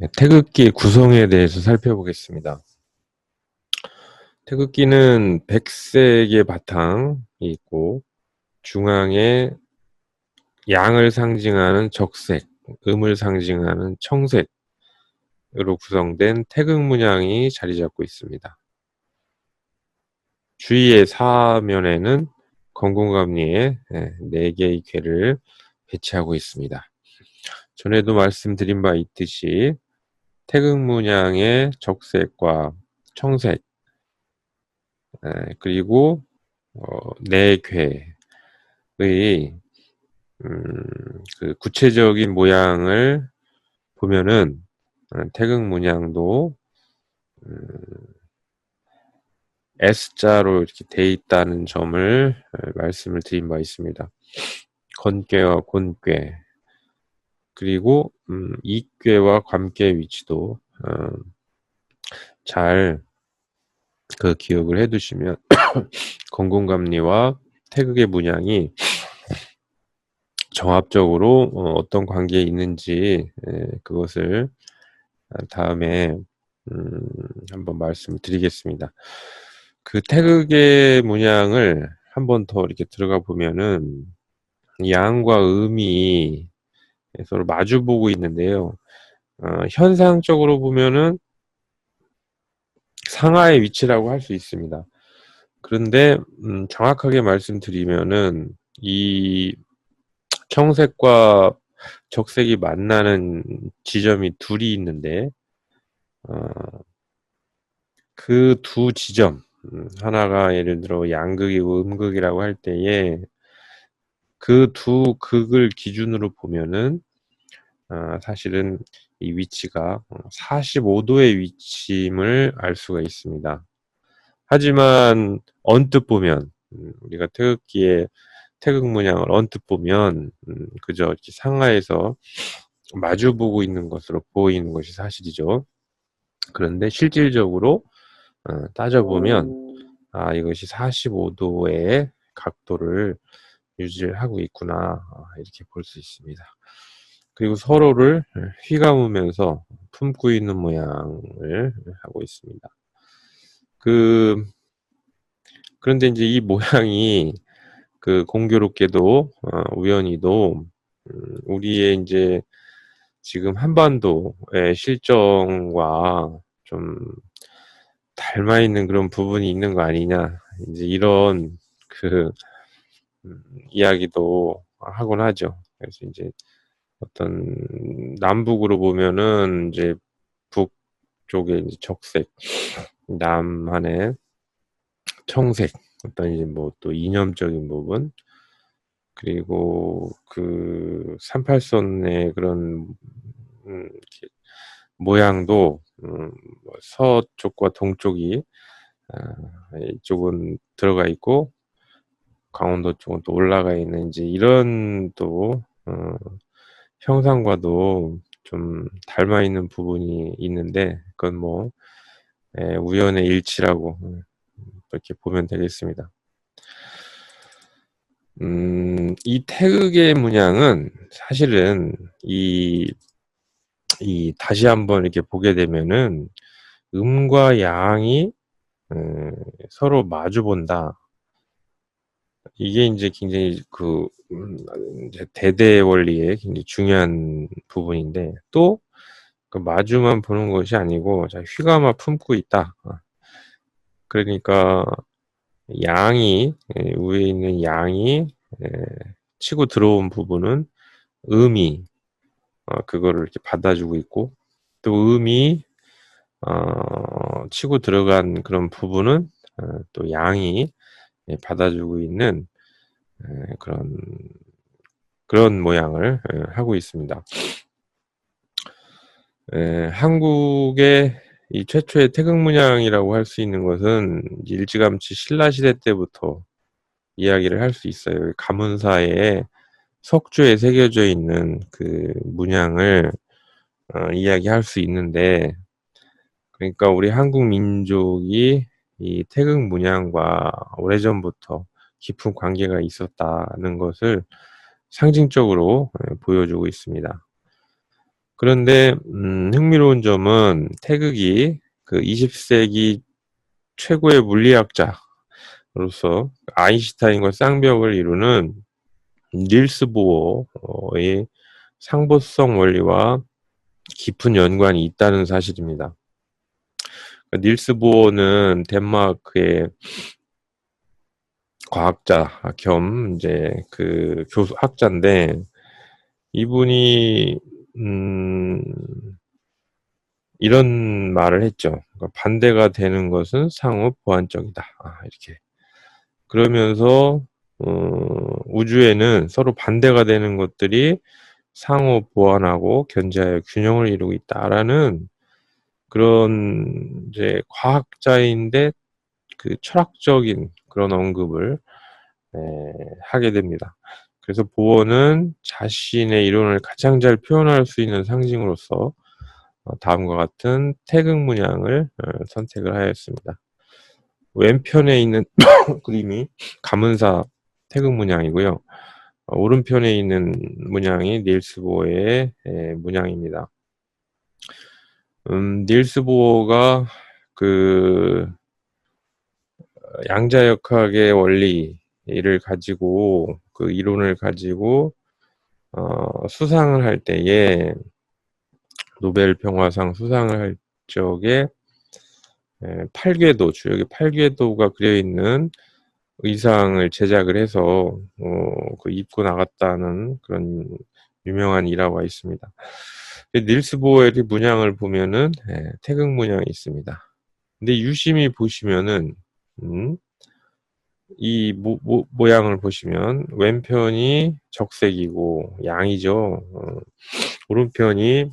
네, 태극기 구성에 대해서 살펴보겠습니다. 태극기는 백색의 바탕이 있고 중앙에 양을 상징하는 적색, 음을 상징하는 청색으로 구성된 태극 문양이 자리 잡고 있습니다. 주위의 사면에는 건공감리에 4개의 궤를 배치하고 있습니다. 전에도 말씀드린 바 있듯이 태극 문양의 적색과 청색 그리고 어, 내괴의 음, 그 구체적인 모양을 보면은 어, 태극 문양도 음, S자로 이렇게 돼 있다는 점을 어, 말씀을 드린 바 있습니다. 건괴와 곤괴 그리고 음, 이괴와 관괴 위치도 어, 잘그 기억을 해두시면 건공감리와 태극의 문양이 정합적으로 어, 어떤 관계에 있는지 그것을 다음에 음, 한번 말씀을 드리겠습니다. 그 태극의 문양을 한번 더 이렇게 들어가 보면은 양과 음이 서로 마주보고 있는데요. 어, 현상적으로 보면은 상하의 위치라고 할 수 있습니다. 그런데 음, 정확하게 말씀드리면은 이 청색과 적색이 만나는 지점이 둘이 있는데 어, 그 두 지점 음, 하나가 예를 들어 양극이고 음극이라고 할 때에 그 두 극을 기준으로 보면은 어, 사실은 이 위치가 45도의 어, 위치임을 알 수가 있습니다. 하지만 언뜻 보면 음, 우리가 태극기의 태극 문양을 언뜻 보면 음, 그저 상하에서 마주보고 있는 것으로 보이는 것이 사실이죠. 그런데 실질적으로 어, 따져보면 아 이것이 45도의 각도를 유지를 하고 있구나 아, 이렇게 볼 수 있습니다. 그리고 서로를 휘감으면서 품고 있는 모양을 하고 있습니다. 그 그런데 이제 이 모양이 그 공교롭게도 어, 우연히도 음, 우리의 이제 지금 한반도의 실정과 좀 닮아 있는 그런 부분이 있는 거 아니냐 이제 이런 그 음, 이야기도 하곤 하죠. 그래서 이제 어떤 남북으로 보면은 이제 북 쪽에 이제 적색, 남한에 청색, 어떤 이제 뭐 또 이념적인 부분, 그리고 그 38선의 그런 음, 모양도 음, 뭐 서쪽과 동쪽이 아, 이쪽은 들어가 있고 강원도 쪽은 또 올라가 있는 이제 이런 또 어, 형상과도 좀 닮아 있는 부분이 있는데 그건 뭐 예, 우연의 일치라고 음, 이렇게 보면 되겠습니다. 음, 이 태극의 문양은 사실은 이, 이 다시 한번 이렇게 보게 되면은 음과 양이 음, 서로 마주 본다. 이게 이제 굉장히 그 음, 대대 원리의 굉장히 중요한 부분인데 또 그 마주만 보는 것이 아니고 자 휘감아 품고 있다. 어. 그러니까 양이 예, 위에 있는 양이 예, 치고 들어온 부분은 음이 어, 그거를 이렇게 받아주고 있고 또 음이 어, 치고 들어간 그런 부분은 어, 또 양이 예, 받아주고 있는 예, 그런 그런 모양을 예, 하고 있습니다. 한국의 이 최초의 태극 문양이라고 할 수 있는 것은 일찌감치 신라 시대 때부터 이야기를 할 수 있어요. 가문사에 석조에 새겨져 있는 그 문양을 어, 이야기할 수 있는데 그러니까 우리 한국 민족이 이 태극 문양과 오래전부터 깊은 관계가 있었다는 것을 상징적으로 예, 보여주고 있습니다. 그런데 음, 흥미로운 점은 태극이 그 20세기 최고의 물리학자로서 아인슈타인과 쌍벽을 이루는 닐스 보어의 상보성 원리와 깊은 연관이 있다는 사실입니다. 닐스 보어는 덴마크의 과학자 겸 이제 그 교수 학자인데 이분이 음 이런 말을 했죠. 그러니까 반대가 되는 것은 상호 보완적이다. 아, 이렇게 그러면서 어, 우주에는 서로 반대가 되는 것들이 상호 보완하고 견제하여 균형을 이루고 있다라는 그런 이제 과학자인데 그 철학적인 그런 언급을 에, 하게 됩니다. 그래서 보어는 자신의 이론을 가장 잘 표현할 수 있는 상징으로서 어, 다음과 같은 태극 문양을 어, 선택을 하였습니다. 왼편에 있는 그림이 가문사 태극 문양이고요. 어, 오른편에 있는 문양이 닐스 보어의 문양입니다. 음, 닐스 보어가 그 양자역학의 원리를 가지고 그 이론을 가지고 어, 수상을 할 때에 노벨 평화상 수상을 할 적에 팔궤도 주역에 팔궤도가 그려 있는 의상을 제작을 해서 어, 그 입고 나갔다는 그런 유명한 일화가 있습니다. 닐스 보엘의 문양을 보면은 예, 태극 문양이 있습니다. 근데 유심히 보시면은 음, 이 모, 모, 모 양을 보시면 왼편이 적색이고 양이죠. 어, 오른편이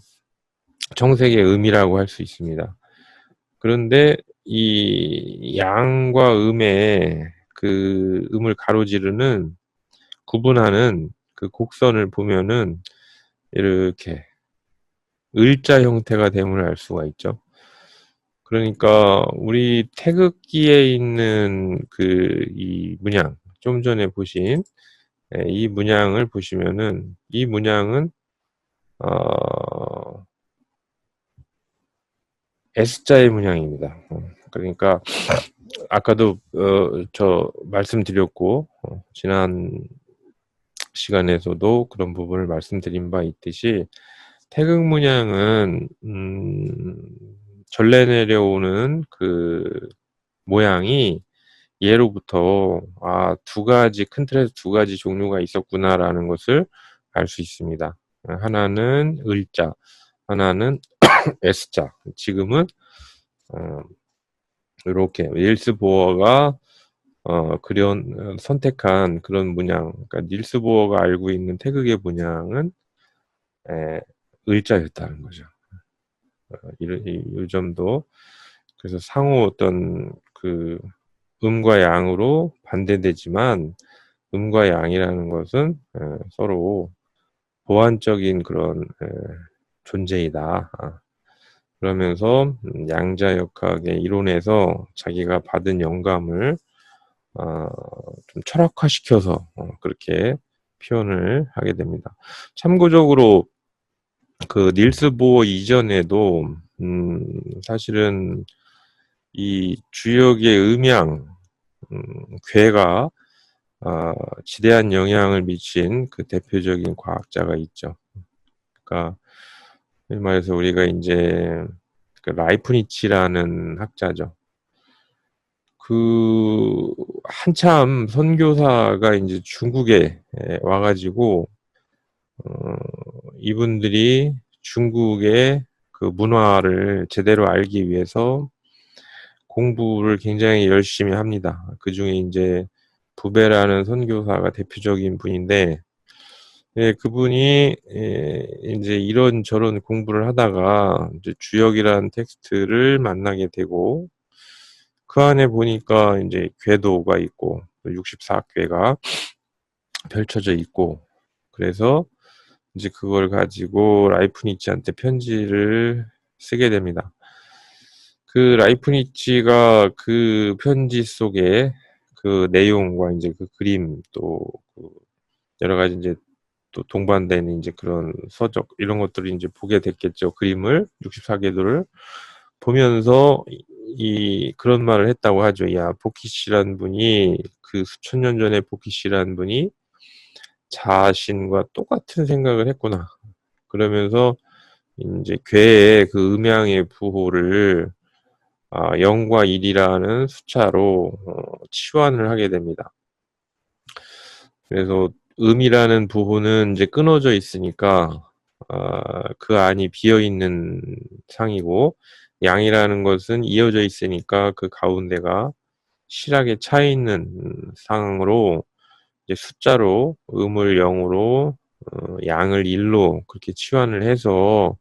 정색의 음이라고 할 수 있습니다. 그런데 이 양과 음의 그 음을 가로지르는 구분하는 그 곡선을 보면은 이렇게 을자 형태가 됨을 알 수가 있죠. 그러니까 우리 태극기에 있는 그 이 문양 좀 전에 보신 예, 이 문양을 보시면은 이 문양은 어 S자의 문양입니다. 어, 그러니까 아까도 어, 저 말씀드렸고 어, 지난 시간에서도 그런 부분을 말씀드린 바 있듯이 태극 문양은 음, 전래 내려오는 그 모양이 예로부터 아, 두 가지 큰 틀에서 두 가지 종류가 있었구나라는 것을 알 수 있습니다. 하나는 을자, 하나는 S자. 지금은 어, 이렇게 닐스 보어가 어, 그런 선택한 그런 문양, 그러니까 닐스 보어가 알고 있는 태극의 문양은 에, 을자였다는 거죠. 어, 이, 이, 이 점도 그래서 상호 어떤 그 음과 양으로 반대되지만 음과 양이라는 것은 에, 서로 보완적인 그런 에, 존재이다. 아, 그러면서 음, 양자역학의 이론에서 자기가 받은 영감을 어, 좀 철학화시켜서 어, 그렇게 표현을 하게 됩니다. 참고적으로 그 닐스 보어 이전에도 음, 사실은 이 주역의 음양 음, 괴가 어, 지대한 영향을 미친 그 대표적인 과학자가 있죠. 그러니까 말해서 우리가 이제 그 라이프니치라는 학자죠. 그 한참 선교사가 이제 중국에 와가지고 어, 이분들이 중국의 그 문화를 제대로 알기 위해서 공부를 굉장히 열심히 합니다. 그 중에 이제 부배라는 선교사가 대표적인 분인데 예, 그분이 예, 이제 이런 저런 공부를 하다가 이제 주역이라는 텍스트를 만나게 되고 그 안에 보니까 이제 궤도가 있고 64궤가 펼쳐져 있고 그래서 이제 그걸 가지고 라이프니치한테 편지를 쓰게 됩니다. 그 라이프니치가 그 편지 속에 그 내용과 이제 그 그림 또 그 여러 가지 이제 또 동반된 인제 그런 서적 이런 것들을 인제 보게 됐겠죠. 그림을 64궤도를 보면서 이, 이 그런 말을 했다고 하죠. "야 보키시라는 분이 그 수천 년 전에 보키시라는 분이 자신과 똑같은 생각을 했구나." 그러면서 인제 괴의 그 음양의 부호를 아 0과 1이라는 숫자로 어 치환을 하게 됩니다. 그래서 음이라는 부호는 인제 끊어져 있으니까 아 그 안이 비어 있는 상이고 양이라는 것은 이어져 있으니까 그 가운데가 실하게 차 있는 상으로 이제 숫자로 음을 0으로 어 양을 1로 그렇게 치환을 해서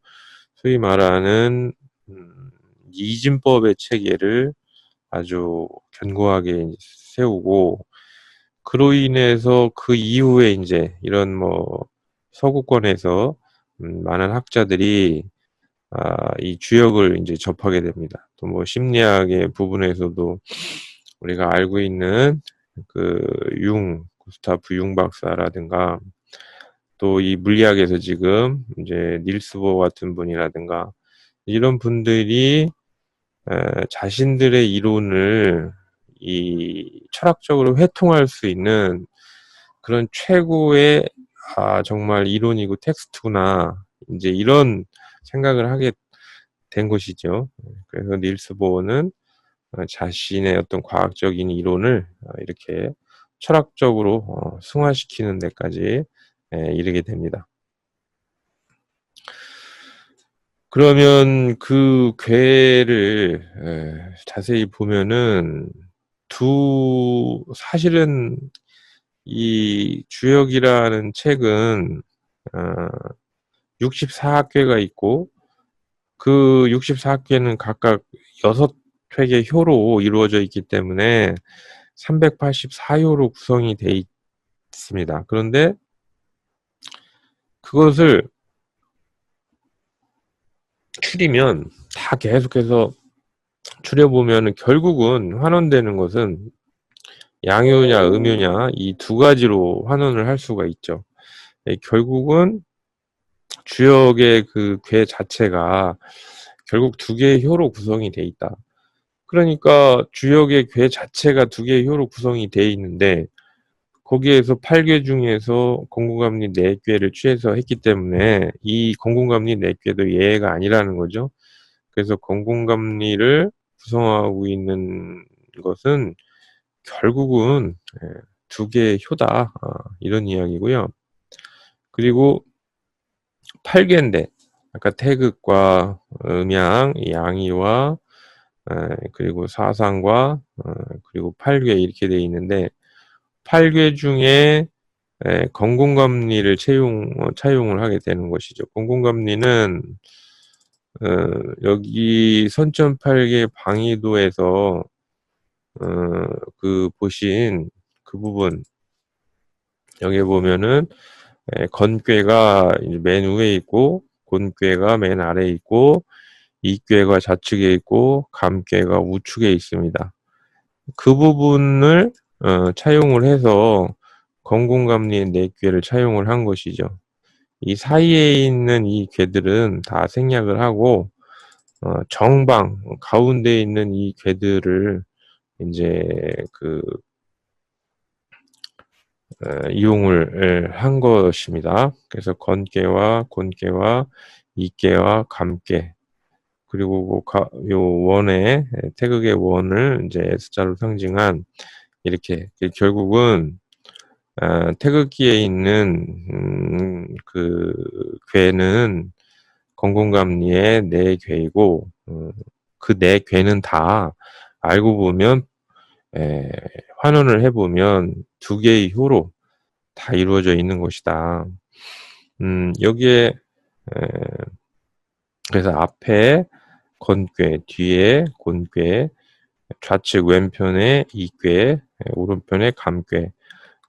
소위 말하는 음 이진법의 체계를 아주 견고하게 세우고 그로 인해서 그 이후에 인제 이런 뭐 서구권에서 음 많은 학자들이 아 이 주역을 인제 접하게 됩니다. 또 뭐 심리학의 부분에서도 우리가 알고 있는 그 융, 구스타프 융 박사라든가 또 이 물리학에서 지금 인제 닐스 보어 같은 분이라든가 이런 분들이 에 자신들의 이론을 이 철학적으로 회통할 수 있는 그런 최고의 '아 정말 이론이고 텍스트구나.' 인제 이런 생각을 하게 된 것이죠. 그래서 닐스 보어는 어 자신의 어떤 과학적인 이론을 어 이렇게 철학적으로 어 승화시키는 데까지 예 이르게 됩니다. 그러면 그 괴를 예 자세히 보면은 두 사실은 이 주역이라는 책은 어 64궤가 있고 그 64궤는 각각 6획의 효로 이루어져 있기 때문에 384효로 구성이 돼 있습니다. 그런데 그것을 추리면 다 계속해서 추려 보면은 결국은 환원되는 것은 양효냐 음효냐 이 두 가지로 환원을 할 수가 있죠. 예 결국은 주역의 그 괴 자체가 결국 두 개의 효로 구성이 돼 있다. 그러니까 주역의 괴 자체가 두 개의 효로 구성이 돼 있는데 거기에서 8궤 중에서 공공감리 4궤를 취해서 했기 때문에 이 공공감리 4궤도 예가 아니라는 거죠. 그래서 공공감리를 구성하고 있는 것은 결국은 예두 개의 효다. 아 이런 이야기고요. 그리고 8궤인데 아까 태극과 음양, 양이와 에 그리고 사상과 어 그리고 8궤 이렇게 돼 있는데 8궤 중에 에 건공감리를 채용 어 차용을 하게 되는 것이죠. 건공감리는 어 여기 선천팔계 방위도에서 어 그 보신 그 부분 여기 보면은 에 건궤가 이제 맨 위에 있고 곤궤가 맨 아래에 있고 이궤가 좌측에 있고 감궤가 우측에 있습니다. 그 부분을 어 차용을 해서 건공감리의 4궤를 차용을 한 것이죠. 이 사이에 있는 이 궤들은 다 생략을 하고 어 정방 가운데에 있는 이 궤들을 인제 그 어 이용을 예한 것입니다. 그래서 건궤와 곤궤와 이궤와 감궤 그리고 뭐가요 원의 예 태극의 원을 인제 S자로 상징한 이렇게 그 결국은 아 태극기에 있는 음그 궤는 건공감리의 4궤이고 어그 4궤는 다 알고 보면 에 환원을 해 보면 두 개의 효로 다 이루어져 있는 것이다. 음 여기에 에 그래서 앞에 건궤, 뒤에 곤궤, 좌측 왼편에 이궤, 예 오른편에 감궤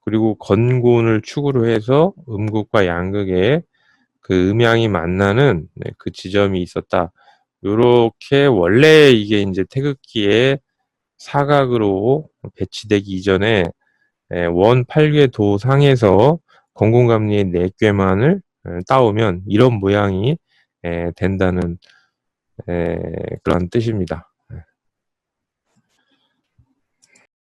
그리고 건곤을 축으로 해서 음극과 양극의 그 음양이 만나는 네그 지점이 있었다. 요렇게 원래 이게 인제 태극기에 사각으로 배치되기 이전에 예원 8궤 도 상에서 공공감리의 네 꾀만을 에, 따오면 이런 모양이 에, 된다는 에, 그런 뜻입니다.